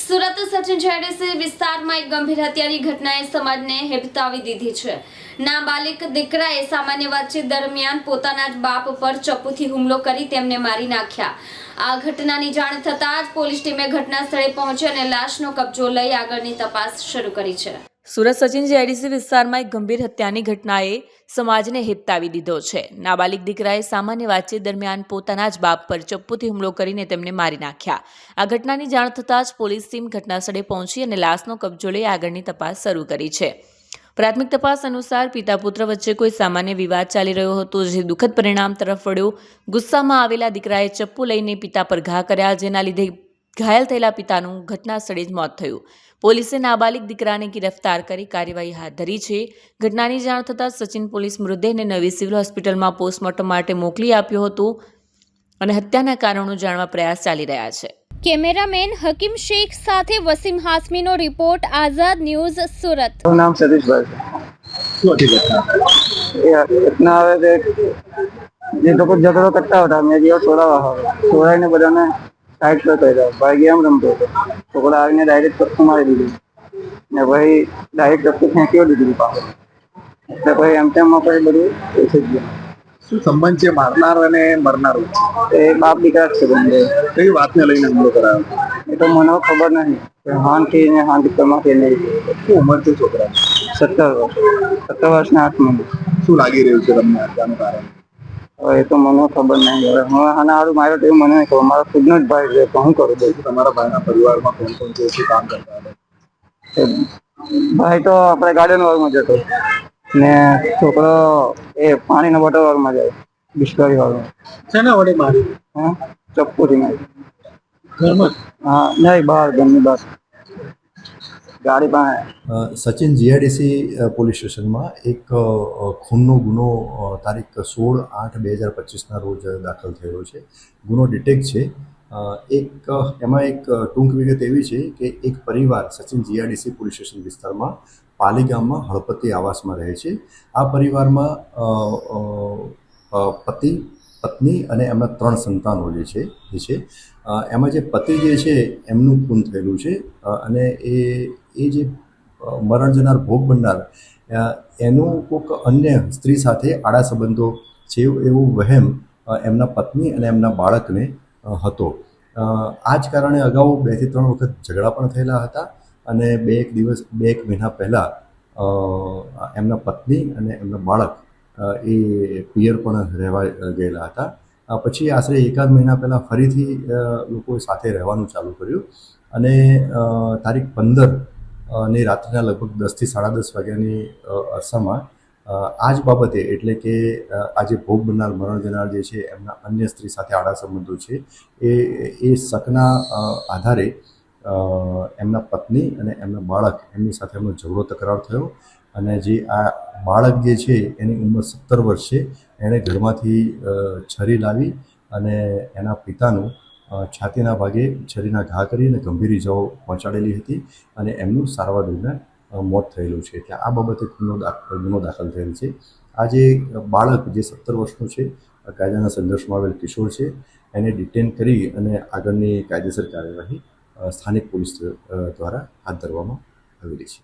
Surat Sachin JDC વિસ્તારમાં એક ગંભીર હત્યાની ઘટનાએ સમાજને હેબતાવી દીધી છે. નાબાલિક દીકરાએ સામાન્ય વાતચીત દરમિયાન પોતાના જ બાપ પર ચપ્પુથી હુમલો કરી તેમને મારી નાખ્યા. આ ઘટનાની જાણ થતાં જ પોલીસ ટીમે ઘટના સ્થળે પહોંચી અને લાશનો કબજો લઈ આગળની તપાસ શરૂ કરી છે. સુરત સચિન જીઆઈડીસી વિસ્તારમાં એક ગંભીર હત્યાની ઘટનાએ સમાજને હિપતાવી દીધો છે. નાબાલિગ દીકરાએ સામાન્ય વાતચીત દરમિયાન પોતાના જ બાપ પર ચપ્પુથી હુમલો કરીને તેમને મારી નાખ્યા. આ ઘટનાની જાણ થતાં જ પોલીસ ટીમ ઘટનાસ્થળે પહોંચી અને લાશનો કબજો લઈ આગળની તપાસ શરૂ કરી છે. પ્રાથમિક તપાસ અનુસાર પિતા પુત્ર વચ્ચે કોઈ સામાન્ય વિવાદ ચાલી રહ્યો હતો જે દુઃખદ પરિણામ તરફ વળ્યો. ગુસ્સામાં આવેલા દીકરાએ ચપ્પુ લઈને પિતા પર ઘા કર્યા, જેના લીધે ઘાયલ થયેલા પિતાનું ઘટના સ્થળે જ મોત થયું. પોલીસે નાબાલિગ દીકરાને ગિરફ્તાર કરી કાર્યવાહી હાથ ધરી છે. ઘટનાની જાણ થતાં સચિન પોલીસ મૃતદેહને નવી સિવિલ હોસ્પિટલમાં પોસ્ટમોર્ટમ માટે મોકલી આપ્યો હતો અને હત્યાના કારણો જાણવા પ્રયાસ ચાલી રહ્યા છે. કેમેરામેન હકીમ શેખ સાથે વસીમ હાસમીનો રિપોર્ટ આઝાદ ન્યૂઝ સુરત. મારું નામ સતીશભાઈ ઘટના આવે જે લોકો ઝઘડો કરતા હતા મેં જેવો છોડાવા હવે છોડાઈને બધાને સાઈડ પર કર્યો ભાઈ ગેમ રમતો હતો. છોકરા આવીને ડાયરેક્ટ ચપ્પુ મારી દીધું. ને ભાઈ ડાયરેક્ટ ચપ્પુ ફેંક્યો દીધું પાસે એટલે ભાઈ એમ તેમ પછી બધું બેસી ગયું. શું સંબંધ છે મારનાર અને મરનાર એ બાપ દીકરા છે બંને. કઈ વાતને લઈને હુમલો કરાયો? એ તો મને ખબર નહીં કે હાનથી ને હાન દીકરામાંથી નહીં શું ઉંમર છે છોકરા સત્તર વર્ષ. સત્તર વર્ષના આઠ મહિના શું લાગી રહ્યું છે તમને આનું કારણ એ તો મને ખબર નહીં. હવે હું આના સારું માર્યો તો મને નહીં ખબર. મારો ખુદનો જ ભાઈ છે તો હું કરું દઉં? તમારા ભાઈના પરિવારમાં કોણ કોણ છે? શું કામ કરતા ભાઈ તો આપણે ગાર્ડન વર્ગમાં જતો. ને છોકરો એ પાણીના બોટલ વર્ગમાં જાય બિસ્લરી વર્ગમાં શેના વડે મારી હા? ચપ્પુથી મારી ઘરમાં હા નહીં બહાર ઘરની બસ ગાડી પાસે સચિન જીઆઈડીસી પોલીસ સ્ટેશનમાં એક ખૂનનો ગુનો તારીખ સોળ આઠ બે હજાર પચીસના રોજ દાખલ થયેલો છે. ગુનો ડિટેક્ટ છે. એક એમાં એક ટૂંક વિગત એવી છે કે એક પરિવાર સચિન જીઆઈડીસી પોલીસ સ્ટેશન વિસ્તારમાં પાલી ગામમાં હળપતિ આવાસમાં રહે છે. આ પરિવારમાં પતિ, પત્ની અને એમના ત્રણ સંતાનો જે છે એ છે. એમાં જે પતિ જે છે એમનું ખૂન થયેલું છે. અને એ એ જે મરણ જનાર ભોગ બનનાર એનું કોઈક અન્ય સ્ત્રી સાથે આડા સંબંધો છે એવું- વહેમ એમના પત્ની અને એમના બાળકને હતો. આ જ કારણે અગાઉ બેથી ત્રણ વખત ઝઘડા પણ થયેલા હતા અને બે એક દિવસ, બે એક મહિના પહેલાં એમના પત્ની અને એમના બાળક એ પિયર પણ રહેવા ગયેલા હતા. પછી આશરે એકાદ મહિના પહેલાં ફરીથી લોકો સાથે રહેવાનું ચાલુ કર્યું. અને તારીખ પંદર ને રાત્રિના લગભગ દસથી સાડા દસ વાગ્યાની અરસામાં આ જ બાબતે એટલે કે આજે ભોગ બનનાર, મરણ જનાર જે છે, એમના અન્ય સ્ત્રી સાથે આડા સંબંધો છે, એ એ શકના આધારે એમના પત્ની અને એમના બાળક એમની સાથે એમનો ઝઘડો, તકરાર થયો. અને જે આ બાળક જે છે, એની ઉંમર સત્તર વર્ષ છે, એણે ઘરમાંથી છરી લાવી અને એના પિતાનું છાતીના ભાગે છરીના ઘા કરી અને ગંભીર ઇજાઓ પહોંચાડેલી હતી અને એમનું સારવાર દરમિયાન મોત થયેલું છે. એટલે આ બાબતે ગુનો ગુનો દાખલ થયેલ છે. આ જે બાળક જે સત્તર વર્ષનું છે કાયદાના સંઘર્ષમાં આવેલ કિશોર છે, એને ડિટેન કરી અને આગળની કાયદેસર કાર્યવાહી સ્થાનિક પોલીસ દ્વારા હાથ ધરવામાં આવેલી છે.